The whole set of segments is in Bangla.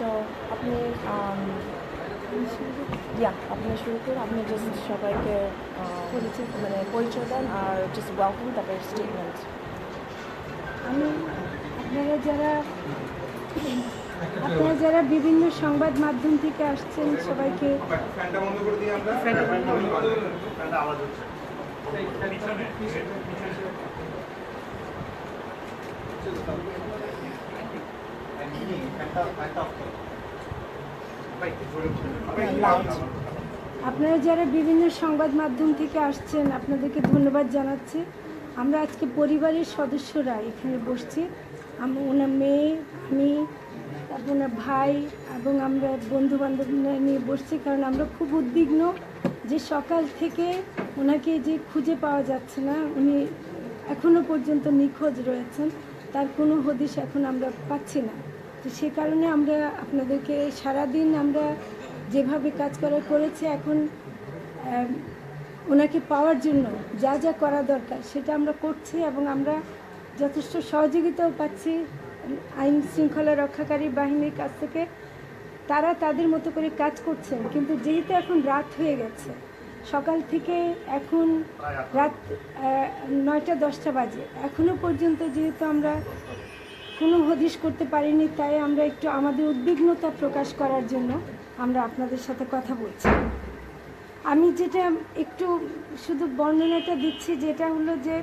So আপনি um, yeah, আপনি শুরু করুন। আপনি জাস্ট সবাইকে uh, পরিচয় মানে পরিচয় দেন আর জাস্ট ওয়েলকাম তারপর স্টেটমেন্ট আমি আপনারা যারা আপনারা যারা বিভিন্ন সংবাদ মাধ্যম থেকে আসছেন সবাইকে ফ্যানটা বন্ধ করে দিই আমরা ফ্যানটা আওয়াজ হচ্ছে আপনারা যারা বিভিন্ন সংবাদ মাধ্যম থেকে আসছেন, আপনাদেরকে ধন্যবাদ জানাচ্ছি। আমরা আজকে পরিবারের সদস্যরা এখানে বসছি। আমরা ওনার মেয়ে, আমি তারপর ওনার ভাই এবং আমরা বন্ধু বান্ধবরা নিয়ে বসছি কারণ আমরা খুব উদ্বিগ্ন যে সকাল থেকে ওনাকে যে খুঁজে পাওয়া যাচ্ছে না, উনি এখনও পর্যন্ত নিখোঁজ রয়েছেন। তার কোনো হদিশ এখন আমরা পাচ্ছি না। তো সে কারণে আমরা আপনাদেরকে সারাদিন আমরা যেভাবে কাজ করা, করেছি এখন ওনাকে পাওয়ার জন্য যা যা করা দরকার সেটা আমরা করছি এবং আমরা যথেষ্ট সহযোগিতাও পাচ্ছি আইন শৃঙ্খলা রক্ষাকারী বাহিনীর কাছ থেকে। তারা তাদের মতো করে কাজ করছেন, কিন্তু যেহেতু এখন রাত হয়ে গেছে, সকাল থেকে এখন রাত নয়টা দশটা বাজে। এখনও পর্যন্ত যেহেতু আমরা কোনো হদিশ করতে পারিনি, তাই আমরা একটু আমাদের উদ্বিগ্নতা প্রকাশ করার জন্য আমরা আপনাদের সাথে কথা বলছি। আমি যেটা একটু শুধু বর্ণনাটা দিচ্ছি, যেটা হলো যে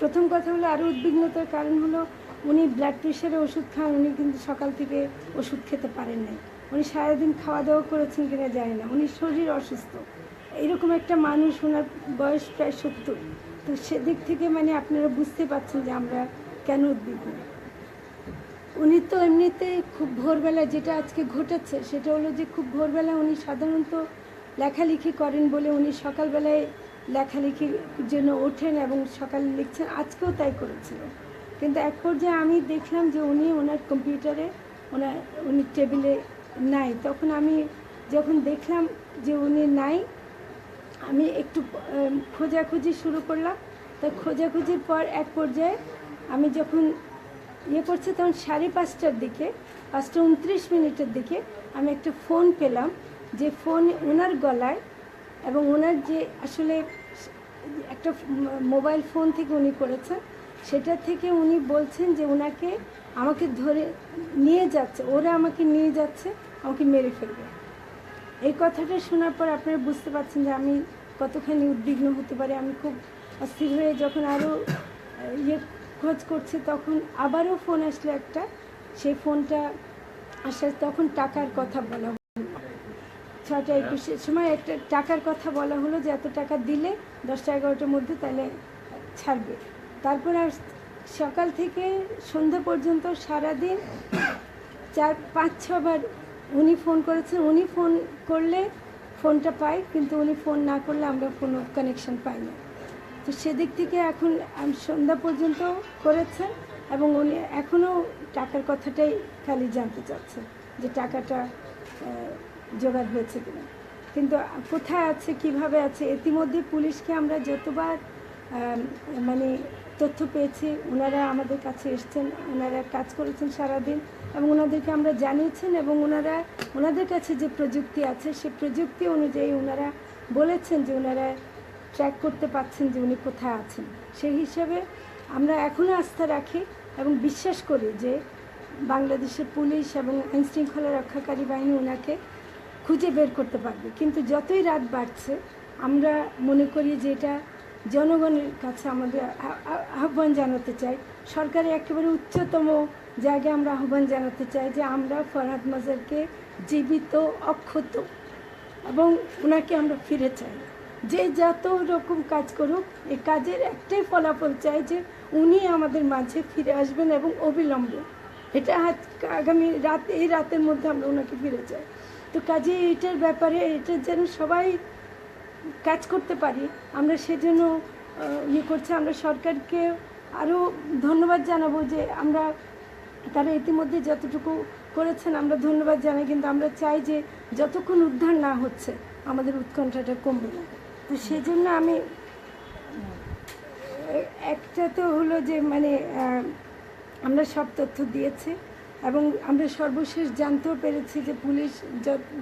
প্রথম কথা হলো আরও উদ্বিগ্নতার কারণ হলো উনি ব্লাড প্রেশারে ওষুধ খান, উনি কিন্তু সকাল থেকে ওষুধ খেতে পারেন নাই। উনি সারাদিন খাওয়া দাওয়া করেছেন কিনা জানি না। উনি শরীর অসুস্থ। এরকম একটা মানুষ ওনার বয়স প্রায় সত্তর। তো সেদিক থেকে মানে আপনারা বুঝতে পারছেন যে আমরা কেন উদ্বিগ্ন। উনি তো এমনিতে খুব ভোরবেলা যেটা আজকে ঘটেছে, সেটা হলো যে খুব ভোরবেলা উনি সাধারণত লেখালেখি করেন বলে উনি সকালবেলায় লেখালেখির জন্য ওঠেন এবং সকালে লিখছেন। আজকেও তাই করেছিলেন কিন্তু এক পর্যায়ে আমি দেখলাম যে উনি ওনার কম্পিউটারে ওনার উনি টেবিলে নাই। তখন আমি যখন দেখলাম যে উনি নাই, আমি একটু খোঁজাখুঁজি শুরু করলাম। তা খোঁজাখুঁজির পর এক পর্যায়ে আমি যখন ইয়ে করছে তখন সাড়ে পাঁচটার দিকে, পাঁচটা উনত্রিশ মিনিটের দিকে আমি একটা ফোন পেলাম যে ফোন ওনার গলায় এবং ওনার যে আসলে একটা মোবাইল ফোন থেকে উনি করেছেন, সেটা থেকে উনি বলছেন যে ওনাকে আমাকে ধরে নিয়ে যাচ্ছে, ওরা আমাকে নিয়ে যাচ্ছে, আমাকে মেরে ফেলবে। এই কথাটা শোনার পর আপনারা বুঝতে পারছেন যে আমি কতখানি উদ্বিগ্ন হতে পারি, আমি খুব অস্থির হয়ে যখন আরও ইয়ে খোঁজ করছি, তখন আবারও ফোন আসলো একটা। সেই ফোনটা আসার, তখন টাকার কথা বলা হলো। ছটা একুশের সময় একটা টাকার কথা বলা হলো যে এত টাকা দিলে দশটা এগারোটার মধ্যে তাহলে ছাড়বে। তারপর আর সকাল থেকে সন্ধ্যা পর্যন্ত সারাদিন চার, পাঁচ, ছবার উনি ফোন করেছেন। উনি ফোন করলে ফোনটা পাই কিন্তু উনি ফোন না করলে আমরা কোনো কানেকশন পাই না। তো সেদিক থেকে এখন সন্ধ্যা পর্যন্ত করেছেন এবং উনি এখনও টাকার কথাটাই খালি জানতে চাচ্ছেন যে টাকাটা জোগাড় হয়েছে কিনা। কিন্তু কোথায় আছে, কীভাবে আছে, ইতিমধ্যে পুলিশকে আমরা যতবার মানে তথ্য পেয়েছি ওনারা আমাদের কাছে এসছেন ওনারা কাজ করেছেন সারাদিন এবং ওনাদেরকে আমরা জানিয়েছেন এবং ওনারা ওনাদের কাছে যে প্রযুক্তি আছে, সে প্রযুক্তি অনুযায়ী ওনারা বলেছেন যে ওনারা ট্র্যাক করতে পারছেন যে উনি কোথায় আছেন। সেই হিসাবে আমরা এখনও আস্থা রাখি এবং বিশ্বাস করি যে বাংলাদেশের পুলিশ এবং আইনশৃঙ্খলা রক্ষাকারী বাহিনী ওনাকে খুঁজে বের করতে পারবে। কিন্তু যতই রাত বাড়ছে, আমরা মনে করি যে এটা জনগণের কাছে আমাদের আহ্বান জানাতে চাই। সরকারের একেবারে উচ্চতম জায়গায় আমরা আহ্বান জানাতে চাই যে আমরা ফরহাদ মাজারকে জীবিত, অক্ষত এবং ওনাকে আমরা ফিরে চাই। যে যত রকম কাজ করুক, এ কাজের একটাই ফলাফল চাই যে উনি আমাদের মাঝে ফিরে আসবেন এবং অবিলম্বে। এটা আগামী রাত, এই রাতের মধ্যে আমরা ওনাকে ফিরে চাই। তো কাজে এটার ব্যাপারে এটা যেন সবাই কাজ করতে পারি, আমরা সেজন্য ইয়ে করছি। আমরা সরকারকে আরও ধন্যবাদ জানাব যে আমরা তারা ইতিমধ্যে যতটুকু করেছেন, আমরা ধন্যবাদ জানাই। কিন্তু আমরা চাই যে যতক্ষণ উদ্ধার না হচ্ছে, আমাদের উৎকণ্ঠাটা কমবে। না তো সেজন্য আমি একটা তো হলো যে মানে আমরা সব তথ্য দিয়েছি এবং আমরা সর্বশেষ জানতেও পেরেছি যে পুলিশ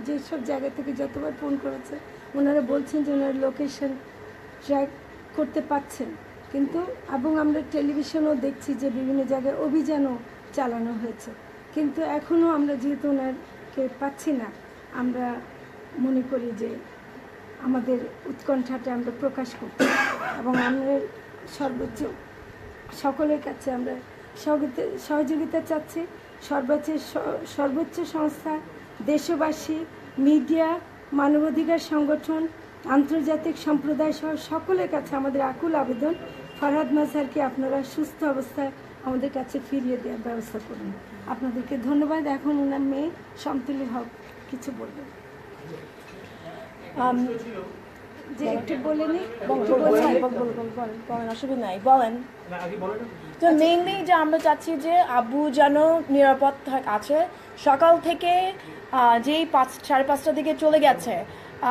যেসব জায়গা থেকে যতবার ফোন করেছে, ওনারা বলছেন যে ওনারা লোকেশন ট্র্যাক করতে পারছেন। কিন্তু, এবং আমরা টেলিভিশনও দেখছি যে বিভিন্ন জায়গায় অভিযানও চালানো হয়েছে। কিন্তু এখনও আমরা যেহেতু ওনারকে পাচ্ছি না, আমরা মনে করি যে আমাদের উৎকণ্ঠাটা আমরা প্রকাশ করতে এবং আমরা সর্বোচ্চ সকলের কাছে আমরা সহযোগিতা চাচ্ছি। সর্বোচ্চ সর্বোচ্চ সংস্থা, দেশবাসী, মিডিয়া, মানবাধিকার সংগঠন, আন্তর্জাতিক সম্প্রদায় সহ সকলের কাছে আমাদের আকুল আবেদন। ফরহাদ মাজারকে আপনারা সুস্থ অবস্থায় আমাদের কাছে ফিরিয়ে দেওয়ার ব্যবস্থা করুন। আপনাদেরকে ধন্যবাদ। এখন ওনার মেয়ে সমতুলি হক কিছু বলবেন। যে একটু বলে একটু বলেন, বলেন, অসুবিধা নাই বলেন। তো মেইনলি যে আমরা চাচ্ছি যে আবু যেন নিরাপদ আছে। সকাল থেকে আহ, যেই পাঁচ সাড়ে পাঁচটার দিকে চলে গেছে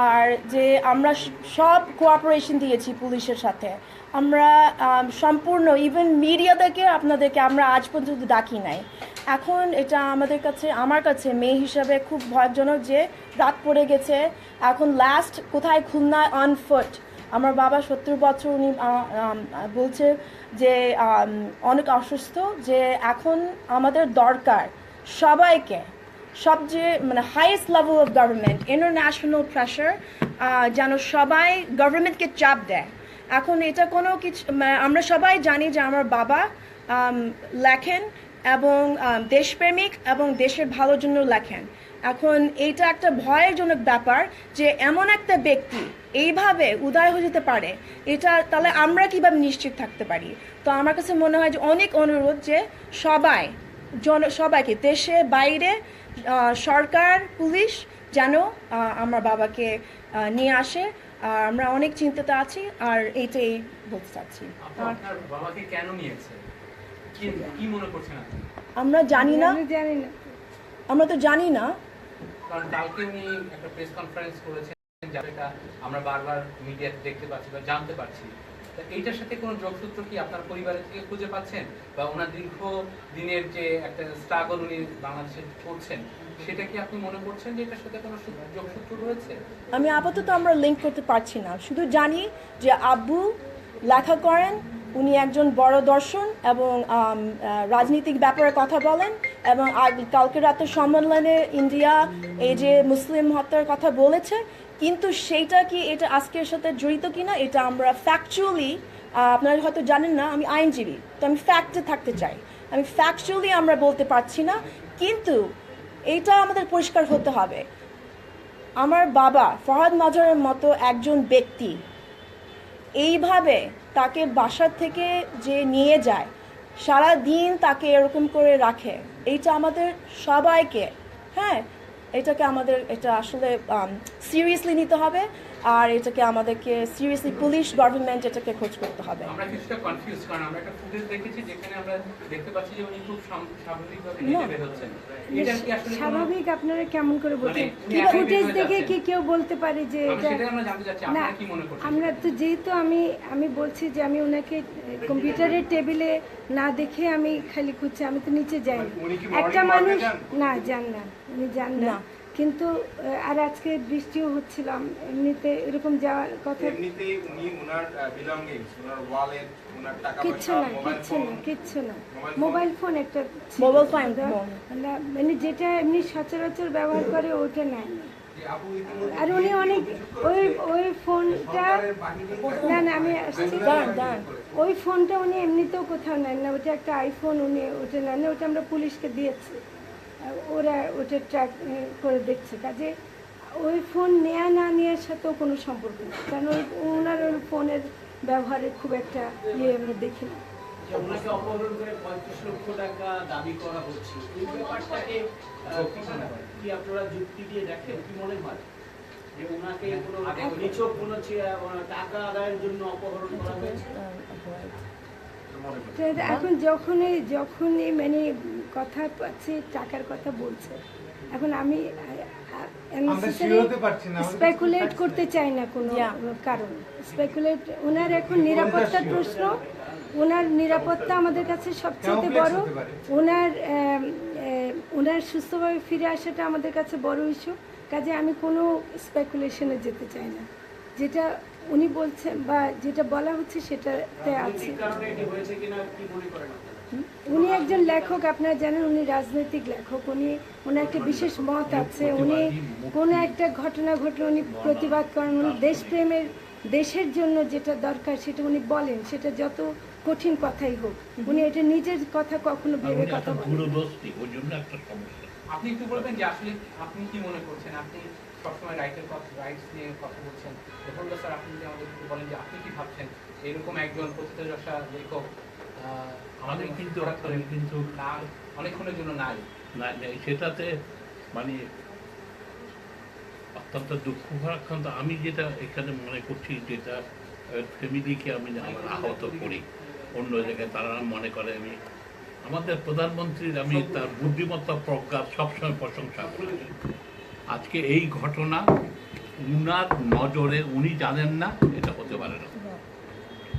আর যে আমরা সব কোঅপারেশন দিয়েছি পুলিশের সাথে। আমরা সম্পূর্ণ ইভেন মিডিয়াদেরকে আপনাদেরকে আমরা আজ পর্যন্ত ডাকি নাই। এখন এটা আমাদের কাছে, আমার কাছে মেয়ে হিসাবে খুব ভয়জনক যে রাত পড়ে গেছে। এখন লাস্ট কোথায় খুলনা অন ফুট আমার বাবা সত্তর বছর উনি বলছে যে অনেক অসুস্থ, যে এখন আমাদের দরকার সবাইকে সবচেয়ে মানে highest level of government international pressure যেন সবাই গভর্নমেন্টকে চাপ দেয়। এখন এটা কোনো কিছু আমরা সবাই জানি যে আমার বাবা লেখেন এবং দেশপ্রেমিক এবং দেশের ভালোর জন্য লেখেন। এখন এইটা একটা ভয়জনক ব্যাপার যে এমন একটা ব্যক্তি এইভাবে উদয় হয়ে যেতে পারে, এটা তাহলে আমরা কীভাবে নিশ্চিত থাকতে পারি? তো আমার কাছে মনে হয় যে অনেক অনুরোধ যে সবাই, জন, সবাইকে, দেশে, বাইরে সরকার পুলিশ যেন আমার বাবাকে নিয়ে আসে। আর আমরা অনেক চিন্তিত আছি আর এইটাই বলতে চাচ্ছি। মনে আমরা জানি না। আমি জানি না। আমরা তো জানি না। কারণ কালকে উনি একটা প্রেস কনফারেন্স করেছেন যেটা আমরা বারবার মিডিয়াতে দেখতে পাচ্ছি বা জানতে পারছি। এইটার সাথে কোনো যোগসূত্র কি আপনার পরিবারের থেকে খুঁজে পাচ্ছেন? বা ওনার দীর্ঘ দিনের যে একটা স্ট্রাগল উনি বাংলাদেশে করছেন, সেটা কি আপনি মনে করছেন যে এটার সাথে কোনো যোগসূত্র রয়েছে? আমি আপাতত আমরা লিঙ্ক করতে পারছি না। শুধু জানি যে আব্বু লেখা করেন, উনি একজন বড় দর্শন এবং রাজনীতিক ব্যাপারে কথা বলেন এবং কালকে রাতে সম্মেলনে ইন্ডিয়া এই যে মুসলিম হত্যার কথা বলেছে কিন্তু সেইটা কি এটা আজকের সাথে জড়িত কিনা, এটা আমরা ফ্যাকচুয়ালি আপনারা হয়তো জানেন না, আমি আইনজীবী, তো আমি ফ্যাক্টে থাকতে চাই। আমি ফ্যাকচুয়ালি আমরা বলতে পারছি না, কিন্তু এটা আমাদের পরিষ্কার হতে হবে। আমার বাবা, ফরহাদ মাজারের মতো একজন ব্যক্তি, এইভাবে তাকে বাসার থেকে যে নিয়ে যায় সারা দিন তাকে এরকম করে রাখে, এইটা আমাদের সবাইকে হ্যাঁ এটাকে আমাদের এটা আসলে সিরিয়াসলি নিতে হবে। আর এটাকে আমাদেরকে সিরিয়াসলি পুলিশ গভর্নমেন্ট এটাকে খোঁজ করতে হবে। আমরা কিছুটা কনফিউজ কারণ আমরা একটা ফুটেজ দেখেছি যেখানে আমরা দেখতে পাচ্ছি যে উনি খুব স্বাভাবিকভাবে বের হচ্ছেন। এটা কি আসলে স্বাভাবিক আপনারা কেমন করে বলছেন? মানে ফুটেজ দেখে কি কেউ বলতে পারে যে এটা আমরা জানতে চাচ্ছি না আপনারা কি মনে করছেন? আমরা তো যেহেতু আমি আমি বলছি যে আমি ওনাকে কম্পিউটারের টেবিলে না দেখে আমি খালি খুঁজছি আমি তো নিচে যাই একটা মানুষ না যান না উনি যান না। না। কিন্তু আর আজকে বৃষ্টিও হচ্ছিলাম এমনিতে এরকম যাওয়ার কথা। এমনিতেই উনি ওনার বিলঙ্গিংস ওনার ওয়ালেট ওনার টাকা কিচ্ছু না কিচ্ছু না কিচ্ছু না। Mobile phone? একটা মোবাইল ফোন, মানে যেটা এমনি সচরাচর ব্যবহার করে ওটা ইতিমধ্যে আর উনি অনেক ওই ওই ফোনটা না না আমি আসছি। ওই ফোনটা উনি এমনিতেও কোথাও নেন না ওটা একটা আইফোন উনি ওটা নেন না ওটা আমরা পুলিশকে দিয়েছি। ওরা ওটা ট্র্যাক করে দেখছে। কাজে ওই ফোন নেয়া না নেওয়ার সাথেও কোনো সম্পর্ক নেই। কারণ ওই ওনার ওই ফোনের ব্যবহারে খুব একটা ইয়ে আমরা দেখি না। যে ওনাকে অপহরণ করে লক্ষ টাকা দাবি করা হচ্ছে এই ব্যাপারটাকে কি আপনারা যুক্তি দিয়ে দেখেন? কি মনে হয়? যে ওনাকে কোনো কোনো টাকা আদায়ের জন্য অপহরণ করা হয়েছে? এখন যখনই যখনই মানে কথা পাচ্ছি টাকার কথা বলছে এখন আমি স্পেকুলেট করতে চাই না কোনো. কারণ। স্পেকুলেট ওনার এখন নিরাপত্তার প্রশ্ন ওনার নিরাপত্তা আমাদের কাছে সবচেয়ে বড়। ওনার ওনার সুস্থভাবে ফিরে আসাটা আমাদের কাছে বড় ইস্যু কাজে আমি কোনো স্পেকুলেশনে যেতে চাই না। যেটা উনি বলছেন বা যেটা বলা হচ্ছে সেটাতে আছে। উনি একজন লেখক আপনারা জানেন উনি রাজনৈতিক লেখক উনি ওনার একটা বিশেষ মত আছে। উনি কোনো একটা ঘটনা ঘটলে উনি প্রতিবাদ করেন উনি দেশপ্রেমের দেশের জন্য যেটা দরকার সেটা উনি বলেন সেটা যত কঠিন কথাই হোক। উনি এটা নিজের কথা কখনো ভেবে কথা বলেন ওই জন্য একটা সমস্যা। আপনি একটু বলবেন যে আসলে আপনি কি মনে করছেন? আপনি সবসময় রাইটের কথা রাইটস নিয়ে কথা বলছেন। দেখুন স্যার আপনি যদি আমাদের বলেন যে আপনি কি ভাবছেন? এরকম একজন প্রথিতযশা লেখক আমাদের আমি কিন্তু কিন্তু না অনেকক্ষণের জন্য নাই। না না, সেটাতে মানে অত্যন্ত দুঃখ ভারাক্রান্ত আমি যেটা এখানে মনে করছি যেটা ফ্যামিলিকে আমি আমার আহত করি। অন্য জায়গায় তারা মনে করে আমি। আমাদের প্রধানমন্ত্রীর আমি তার বুদ্ধিমত্তা প্রজ্ঞার সবসময় প্রশংসা করি। আজকে এই ঘটনা উনার নজরে উনি জানেন না এটা হতে পারে না।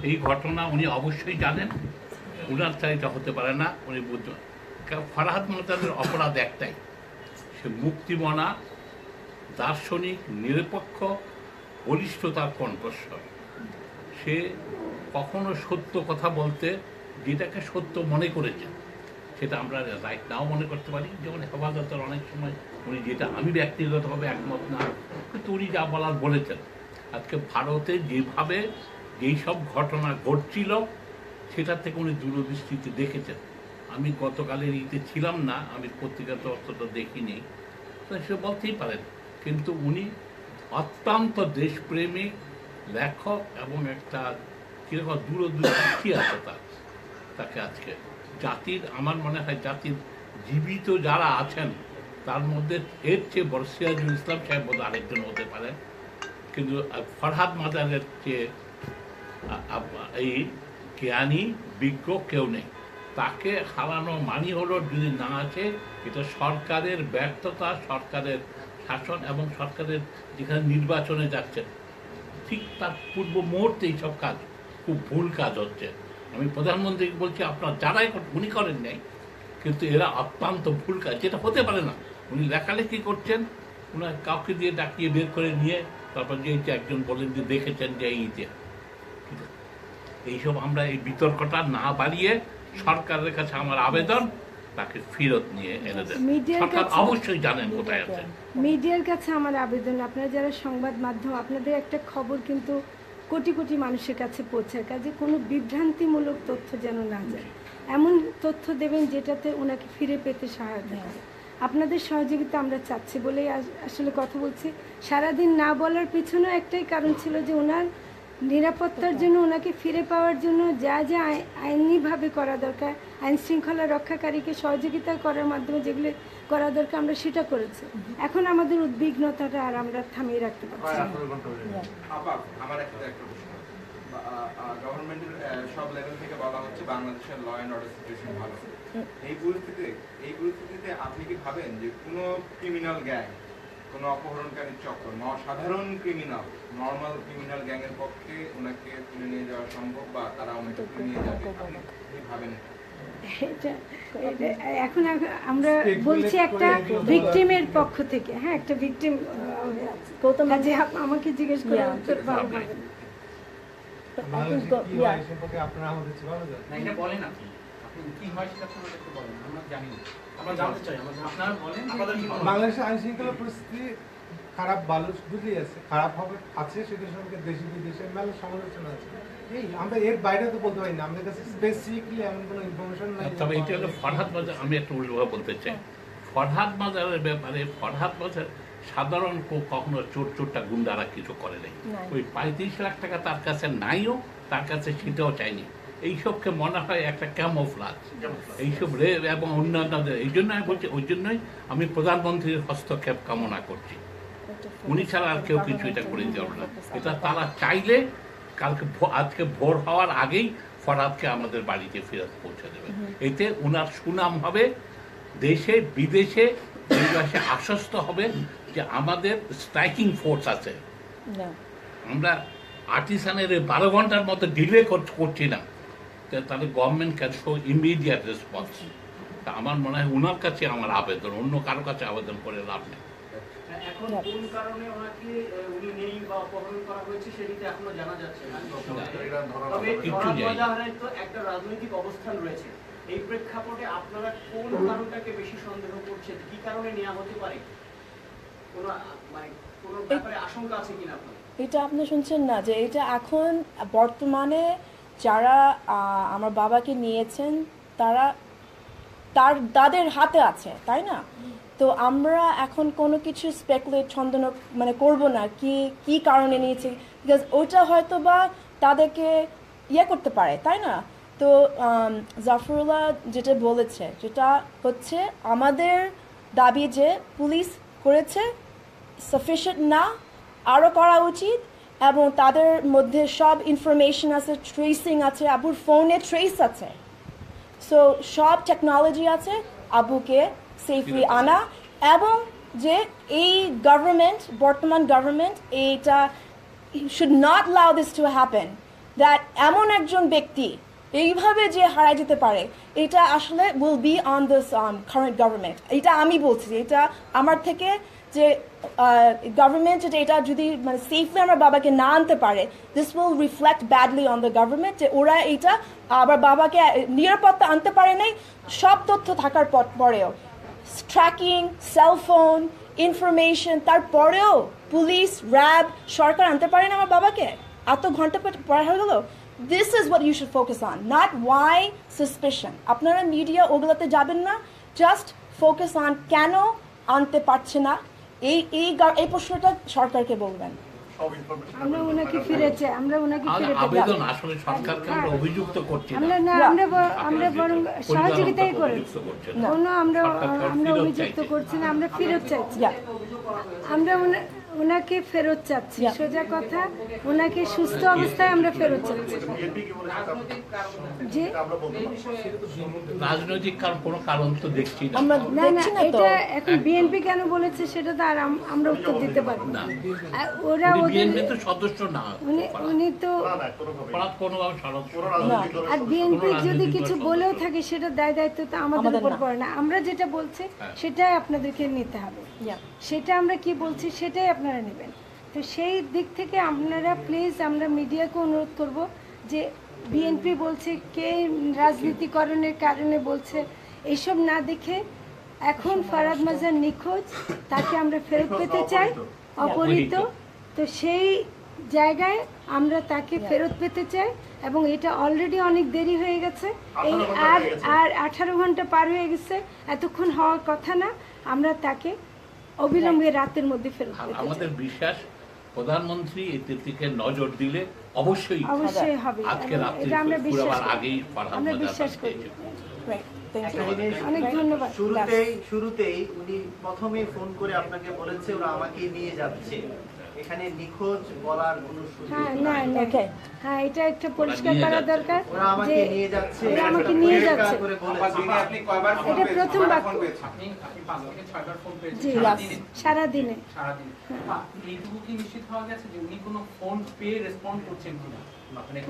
এই ঘটনা উনি অবশ্যই জানেন উনার চাই এটা হতে পারে না উনি বুঝতে ফারাহাত মোতাদের অপরাধ একটাই সে মুক্তিমনা দার্শনিক নিরপেক্ষ বলিষ্ঠতার কণ্ঠস্বর। সে কখনো সত্য কথা বলতে যেটাকে সত্য মনে করেছেন, সেটা আমরা রাইট নাও মনে করতে পারি। যেমন হেফাজতের অনেক সময় উনি যেটা আমি ব্যক্তিগতভাবে একমত না, কিন্তু উনি যা বলার বলেছেন। আজকে ভারতে যেভাবে যেই সব ঘটনা ঘটছিল সেটার থেকে উনি দূরদৃষ্টিতে দেখেছেন। আমি গতকালের ইতে ছিলাম না, আমি পত্রিকাতে অতটা দেখিনি সে বলতেই পারেন। কিন্তু উনি অত্যন্ত দেশপ্রেমিক, লেখক এবং একটা কীরকম দূরদৃষ্টি আছে তার, তাকে আজকে। জাতির, আমার মনে হয় জাতির জীবিত যারা আছেন, তার মধ্যে এর চেয়ে বড় সিরাজুল ইসলাম সাহেব বোধ আরেকজন হতে পারেন কিন্তু ফরহাদ মাদারের চেয়ে এই জ্ঞানী, বিজ্ঞ কেউ নেই। তাকে হারানো মানি হলো যদি না আছে এটা সরকারের ব্যর্থতা, সরকারের শাসন এবং সরকারের যেখানে নির্বাচনে যাচ্ছেন, ঠিক তার পূর্ব মুহূর্তে এইসব কাজ খুব ভুল কাজ হচ্ছে। আমি প্রধানমন্ত্রীকে বলছি আপনার যারাই উনি করেন নাই কিন্তু এরা অত্যন্ত ভুল কাজ যেটা হতে পারে না। উনি লেখালেখি করছেন উনার কাউকে দিয়ে ডাকিয়ে বের করে নিয়ে তারপর যে একজন বলেন যে দেখেছেন যে এই যে। এইসব আমরা এই বিতর্কটা না বাড়িয়ে সরকারের কাছে আমার আবেদন তাকে ফেরত নিয়ে এনে দেন। সরকার অবশ্যই জানেন কোথায় আছে। মিডিয়ার কাছে আমার আবেদন। আপনারা যারা সংবাদ মাধ্যম আপনাদের একটা খবর কিন্তু কোটি কোটি মানুষের কাছে পৌঁছার কাজে কোনো বিভ্রান্তিমূলক তথ্য যেন না যায়। এমন তথ্য দেবেন যেটাতে ওনাকে ফিরে পেতে সহায়তা হয় আপনাদের সহযোগিতা আমরা চাচ্ছি বলেই আস- আসলে কথা বলছি। সারাদিন না বলার পিছনেও একটাই কারণ ছিল যে ওনার নিরাপত্তার জন্য ওনাকে ফিরে পাওয়ার জন্য যা যা আই- আইনিভাবে করা দরকার আইন শৃঙ্খলা রক্ষাকারীকে সহযোগিতা করার মাধ্যমে যেগুলো করা দরকার আমরা সেটা করেছি। এখন আমাদের উদ্বিগ্নতাটা আর আমরা থামিয়ে রাখতে পারছি কোনো ক্রিমিনাল গ্যাং অপহরণকারী ক্রিমিনাল ক্রিমিনাল পক্ষে ওনাকে তুলে নিয়ে যাওয়া সম্ভব বা তারা ওনাকে নিয়ে? এখন আমরা বলছি একটা ভিকটিমের পক্ষ থেকে। হ্যাঁ একটা ভিকটিম গৌতম আপ- আমাকে জিজ্ঞেস করে উত্তর পাওয়া যে? বাংলাদেশের আইন শৃঙ্খলা পরিস্থিতি খারাপ ভালো দুটোই আছে খারাপ হবে আছে সেটার সঙ্গে দেশি বিদেশে মেলা সমালোচনা আছে। আমরা এর বাইরে তো বলতে পারি না। আমাদের কাছে স্পেসিফিকলি এমন কোনো ইনফরমেশন নাই। তবে এটা হলো ফরহাদ বাজার। আমি একটা উল্টোভাবে বলতে চাই। ফরহাদ বাজারের ব্যাপারে ফরহাদ বাজার সাধারণ কো- কখনো চোর চোরটা গুন্ডারা কিছু করে নাই। নাই। ওই পঁয়ত্রিশ লাখ টাকা তার কাছে নাইও তার কাছে সেটাও চাইনি। এইসবকে মনে হয় একটা ক্যামোফ্লাজ এইসব রে এবং অন্যান্য এই জন্য আমি বলছি ওই জন্যই আমি প্রধানমন্ত্রীর হস্তক্ষেপ কামনা করছি। উনি ছাড়া আর কেউ কিছু এটা করে দিতে পারবে না। এটা তারা চাইলে কালকে আজকে ভোর হওয়ার আগেই ফরহাদকে আমাদের বাড়িতে ফেরত পৌঁছে দেবে। এতে ওনার সুনাম হবে দেশে বিদেশে দেশবাসী আশ্বস্ত হবে যে আমাদের স্ট্রাইকিং ফোর্স আছে। আমরা আর্টিসানের এই বারো ঘণ্টার মতো ডিলে করছি না। তাহলে government can show immediate response তা আমার মনে হয় ওনার কাছে আমার আবেদন অন্য কারও কাছে আবেদন করে লাভ নেই। কোন কারণে ওনাকে উনি নেই বা অপহরণ করা হয়েছে সেটিতে এখনও জানা যাচ্ছে না। তবে কিচ্ছু তো একটা রাজনৈতিক অবস্থান রয়েছে। এই প্রেক্ষাপটে আপনারা কোন কারণটাকে বেশি সন্দেহ করছেন? কি কারণে নেওয়া হতে পারে? কোনো মানে কোনো ব্যাপারে আশঙ্কা আছে কিনা আপনার এটা আপনি শুনছেন না যে এটা এখন বর্তমানে যারা আহ, আমার বাবাকে নিয়েছেন তারা তার তাদের হাতে আছে তাই না? তো আমরা এখন কোনো কিছু স্পেকুলেট ছন্দন মানে করব না, কি কি কারণে নিয়েছি? বিকজ ওটা হয়তো বা তাদেরকে ইয়ে করতে পারে, তাই না? তো জাফরুল্লাহ যেটা বলেছে, যেটা হচ্ছে আমাদের দাবি যে পুলিশ করেছে সাফিসিয়েন্ট না আরও করা উচিত এবং তাদের মধ্যে সব ইনফরমেশন আছে ট্রেসিং আছে, আবুর ফোনে ট্রেস আছে। সো সব টেকনোলজি আছে, আবুকে সেফলি আনা এবং যে এই গভর্নমেন্ট বর্তমান গভর্নমেন্ট এইটা should not allow this to happen that এমন একজন ব্যক্তি এইভাবে যে হারায় যেতে পারে এটা আসলে will be on this current government এটা আমি বলছি এটা আমার থেকে যে গভর্নমেন্ট যেটা এটা যদি মানে সেফলি আমার বাবাকে না আনতে পারে this will reflect badly on the government যে ওরা এটা আবার বাবাকে নিরাপত্তা আনতে পারে নাই সব তথ্য থাকার পর- পরেও। ট্র্যাকিং সেলফোন ইনফরমেশন তারপরেও পুলিশ র্যাব সরকার আনতে পারে না আমার বাবাকে। এত ঘণ্টা পড়া হয়ে গেল। This is what you should focus on not why suspension আপনারা মিডিয়া ওগুলোতে যাবেন না জাস্ট ফোকাস অন কেন আনতে পারছে না। এই এই এই প্রশ্নটা সরকারকে বলবেন। আমরা ওনাকে ফিরে চাই আমরা ওনাকে ফিরে আবেদন আসলে সরকারকে আমরা অভিযুক্ত করছি না। আমরা না আমরা আমরা বরং সহযোগিতাই করেছি। অভিযুক্ত কোনো আমরা আমরা অভিযুক্ত করছি না আমরা ফেরত চাইছি। আমরা ওনাকে ফেরত চাচ্ছি সোজা কথা ওনাকে সুস্থ অবস্থায় আমরা ফেরত চাচ্ছি। যে রাজনৈতিক কারণ কোনো কারণ তো দেখছি না। না এটা এখন বিএনপি কেন বলেছে সেটা তো আর আমরা উত্তর দিতে পারব না। ওরা ওদের বিএনপি তো সদস্য না। উনি উনি তো আর বিএনপি যদি কিছু বলেও থাকে সেটা দায় দায়িত্ব তো আমাদের উপর। পড়ে না। আমরা যেটা বলছি হ্যাঁ। সেটাই আপনাদেরকে নিতে হবে। সেটা আমরা কি বলছি সেটাই আপনারা নেবেন। তো সেই দিক থেকে আপনারা প্লিজ আমরা মিডিয়াকে অনুরোধ করব যে বিএনপি বলছে কে রাজনীতিকরণের কারণে বলছে এইসব না দেখে এখন ফারাদ মাজার নিখোঁজ তাকে আমরা ফেরত পেতে চাই অপহৃত। তো সেই জায়গায় আমরা তাকে ফেরত পেতে চাই এবং এটা অলরেডি অনেক দেরি হয়ে গেছে। এই আর আর আঠারো ঘণ্টা পার হয়ে গেছে এতক্ষণ হওয়ার কথা না। আমরা তাকে অবিলম্বে রাতের মধ্যে ফেরত আমাদের বিশ্বাস প্রধানমন্ত্রী এই দিকে নজর দিলে অবশ্যই অবশ্যই হবে। আজকে রাত্রে আমরা বিশ্বাস করি। আগেই আমরা বিশ্বাস করি। অনেক ধন্যবাদ। শুরুতেই শুরুতেই উনি প্রথমেই ফোন করে আপনাকে বলেছে ওরা আমাকে নিয়ে যাচ্ছে। এখানে নিখোঁজ বলার কোনো সুযোগ হ্যাঁ না নাই। না Okay. হ্যাঁ এটা একটা পরিষ্কার করা দরকার যে নিয়ে যাচ্ছে। ওরা আমাকে নিয়ে যাচ্ছে। দিনে এটা প্রথম বাক্য। আপনি আপনি পাঁচ থেকে ছয়বার ফোন পেয়েছেন? জি সারাদিনে? সারাদিনে। সারাদিন। এইটুকু কি নিশ্চিত হওয়া গেছে যে উনি কোনো ফোন পেয়ে রেসপন্ড করছেন কিনা? মানে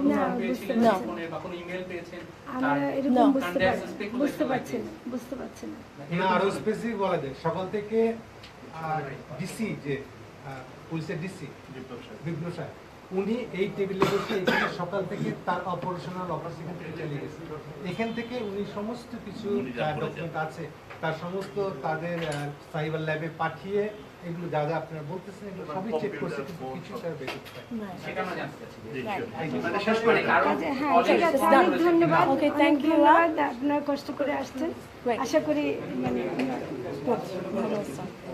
সকাল থেকে ডিসি যে পুলিশের ডিসি। বিপ্লব সাহেব। উনি এই টেবিলে বসে এখানে সকাল থেকে তার অপারেশনাল অফিস এখান থেকে চলে গেছে। এখান থেকে উনি সমস্ত কিছু। ডকুমেন্ট আছে তার সমস্ত তাদের সাইবার ল্যাবে পাঠিয়ে এগুলো যা যা আপনারা বলতেছেন এগুলো সবই চেক করছে কিন্তু কিছু চাচ্ছি। Right. মানে শেষ করে কারণ হ্যাঁ করেছেন। ধন্যবাদ অনেক thank you, আপনারা কষ্ট করে আসছেন। আশা করি মানে।